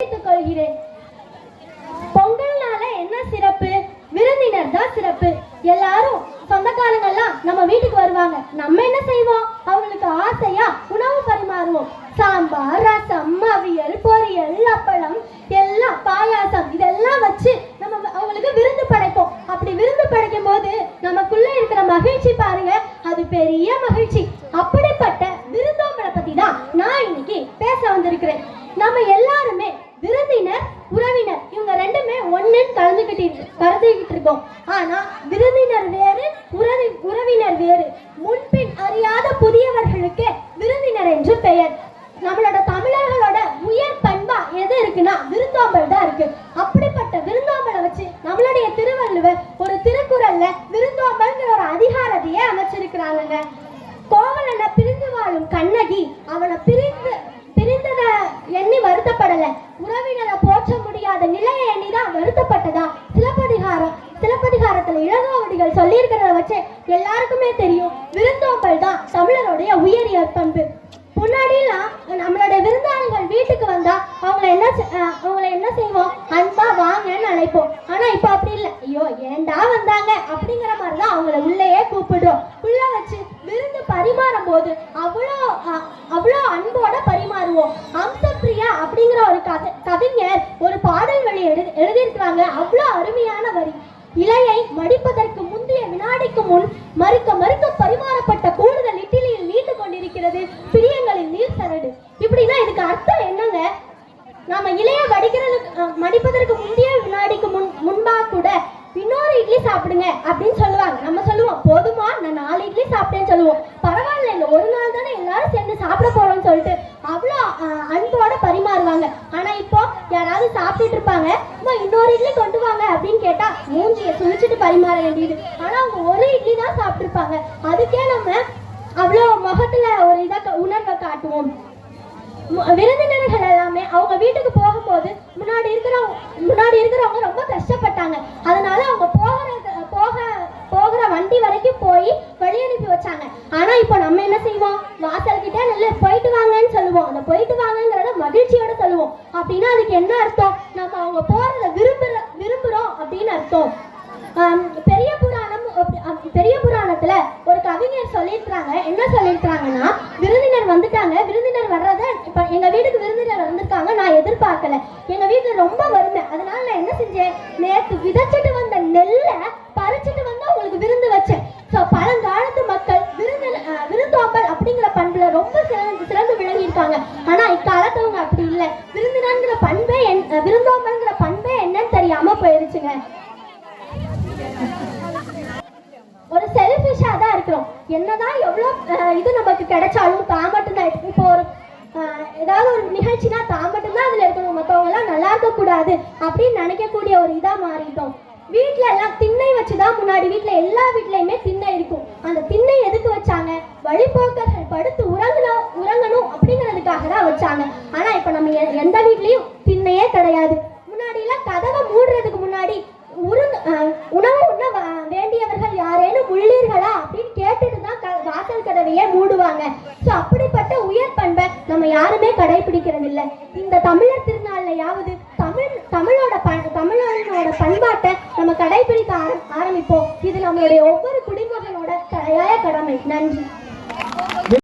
தெரிவித்துக் கொள்கிறேன் பொங்கல்னால என்ன சிறப்பு? விருந்தினர் தான் சிறப்பு. எல்லாரும் சொந்தக்காரங்கெல்லாம் நம்ம வீட்டுக்கு வருவாங்க. நம்ம என்ன செய்வோம்? அவங்களுக்கு ஆசையா உணவு பரிமாறுவோம். சாம்பார் ரசம் அவியல் பொரியல் அப்பளம் எல்லாம் பாயாசம். இதெல்லாம் வச்சு நம்ம அவங்களுக்கு விருந்து படைப்போம். அப்படி விருந்து படைக்கும் போது நமக்குள்ள இருக்கிற மகிழ்ச்சி பாருங்க. அது பெரிய மகிழ்ச்சி. அப்படிப்பட்ட விருந்தோம்பலை பத்தி தான் நான் இன்னைக்கு பேச வந்திருக்கிறேன். நம்ம எல்லாருமே விருந்தினர் உறவினர் இவங்க ரெண்டுமே ஒண்ணுன்னு கருதிக்கிட்டு இருக்கோம். ஆனா விருந்தினர் வேறு உறவி உறவினர் வேறு. முன்பின் அறியாத புதியவர்களுக்கு விருந்தினர் என்று பெயர். நம்மளோட தமிழர்களோட உயர் பண்பா எது இருக்குன்னா விருந்தோம்பல் தான் இருக்கு. அப்படிப்பட்ட விருந்தோம்பலை வச்சு நம்மளுடைய திருவள்ளுவர் ஒரு திருக்குறள்ல விருந்தோம்பல்ங்கிற ஒரு அதிகாரத்தையே அமைச்சிருக்கிறாங்க கோவலனை பிரிந்து வாழும் கண்ணகி அவனை பிரிந்து பிரிந்ததை எண்ணி வருத்தப்படல. உறவு சிலப்பதிகாரத்துல இளங்கோவடிகள் சொல்லியிருக்கிறத வச்சு எல்லாருக்குமே தெரியும். விருந்தோம்பல் தான் தமிழருடைய உயரிய பண்பு. முன்னாடிலாம் நம்மளுடைய விருந்தாளிகள் வீட்டுக்கு வந்தா அவங்கள என்ன செ- அஹ் அவங்கள என்ன செய்வோம்? அன்பா வாங்கன்னு அழைப்போம். ஆனா இப்ப அப்படி இல்லை. ஐயோ ஏண்டா வந்தாங்க? அப்படிங்கிற மாதிரி தான் அவங்கள உள்ளேயே கூப்பிடுறோம். உள்ள வச்சு விருந்து பரிமாறும் போது அவ்வளோ அவ்வளோ அன்போட பரிமாறுவோம். அம்சப்பிரியா அப்படிங்கிற ஒரு கதை கவிஞர் ஒரு பாடல் வழி எழுதி எழுதியிருக்கிறாங்க. அவ்வளோ அருமையான வரி. இலையை மடிப்பதற்கு முந்தைய வினாடிக்கு முன் மறுக்க மறுக்க பரிமாறப்பட்ட கூடுதல் இட்லியில் நீண்டு கொண்டிருக்கிறது. பிரியங்களின் நீர் சரடு. இப்படின்னா இதுக்கு அர்த்தம் என்னங்க? நாம இலைய வடிக்கிறதுக்கு மடிப்பதற்கு முந்தைய வினாடிக்கு முன் முன்பா கூட இன்னொரு இட்லி சாப்பிடுங்க அப்படின்னு சொல்லுவாங்க. நம்ம சொல்லுவோம் போதுமா? நான் நாலு இட்லி சாப்பிட்டேன்னு சொல்லுவோம். பரவாயில்ல இந்த ஒரு நாள் தானே எல்லாரும் சேர்ந்து சாப்பிட அன்போட பரிமாறுவாங்க. ஆனா இப்போ யாராவது சாப்பிட்டுட்டு இருப்பாங்க இன்னொரு இட்லி கொண்டு வாங்க அப்படின்னு கேட்டா மூஞ்சியை சுழிச்சிட்டு பரிமாற வேண்டியது. ஆனா அவங்க ஒரு இட்லி தான் சாப்பிட்டுருப்பாங்க. அதுக்கே நம்ம அவ்வளோ முகத்துல ஒரு இதை உணர்வை காட்டுவோம். விருந்தினர்கள் எல்லாமே அவங்க வீட்டுக்கு போகும்போது முன்னாடி இருக்கிறவங்க முன்னாடி இருக்கிறவங்க ரொம்ப கஷ்டப்பட்டாங்க. அதனால அவங்க போக போகிற அனுப்பி ஆனா இப்போ நம்ம என்ன செய்வோம்? வாசல் கிட்ட நல்ல போயிட்டு வாங்கன்னு சொல்லுவோம். அந்த போயிட்டு வாங்கங்கிறத மகிழ்ச்சியோட சொல்லுவோம். அப்படின்னா அதுக்கு என்ன அர்த்தம்? நம்ம அவங்க போறத விரும்புற விரும்புறோம் அப்படின்னு அர்த்தம். பெரிய புராணம் பெரிய புராணத்துல ஒரு கவிஞர் சொல்லியிருக்கிறாங்க. என்ன சொல்லியிருக்கிறாங்கன்னா விருந்தினர் வந்துட்டாங்க. விருந்தினர் வர்றத இப்ப எங்க வீட்டுக்கு விருந்தினர் வந்திருக்காங்க. நான் எதிர்பார்க்கல. எங்க வீட்டுல ரொம்ப வறுமை. அதனால நான் என்ன செஞ்சேன்? நேற்று வித என்னதான் எவ்வளோ இது நமக்கு கிடைச்சாலும் தான் மட்டும்தான் இப்போ ஒரு ஏதாவது ஒரு நிகழ்ச்சினா தான் மட்டும்தான் அதுல இருக்கணும். மற்றவங்கெல்லாம் நல்லா இருக்கக்கூடாது அப்படின்னு நினைக்கக்கூடிய ஒரு இதாக மாறிட்டோம். வீட்ல எல்லாம் திண்ணை வச்சு தான் முன்னாடி வீட்டில் எல்லா வீட்லையுமே திண்ணை இருக்கும். அந்த திண்ணை எதுக்கு வச்சாங்க? வழிபோக்கர்கள் படுத்து உறங்கணும் உறங்கணும் அப்படிங்கிறதுக்காக தான் வச்சாங்க. ஆனா இப்போ நம்ம எ- எந்த வீட்லேயும் திண்ணையே கிடையாது. முன்னாடி எல்லாம் கதவை மூடுறதுக்கு முன்னாடி உயர் பண்பை நம்ம யாருமே கடைபிடிக்கிறதில்ல. இந்த தமிழர் திருநாள்லயாவது தமிழ் தமிழோட ப தமிழனோட பண்பாட்டை நம்ம கடைபிடிக்க ஆர- ஆரம்பிப்போம். இது நம்மளுடைய ஒவ்வொரு குடிமகனோட தலையாய கடமை. நன்றி.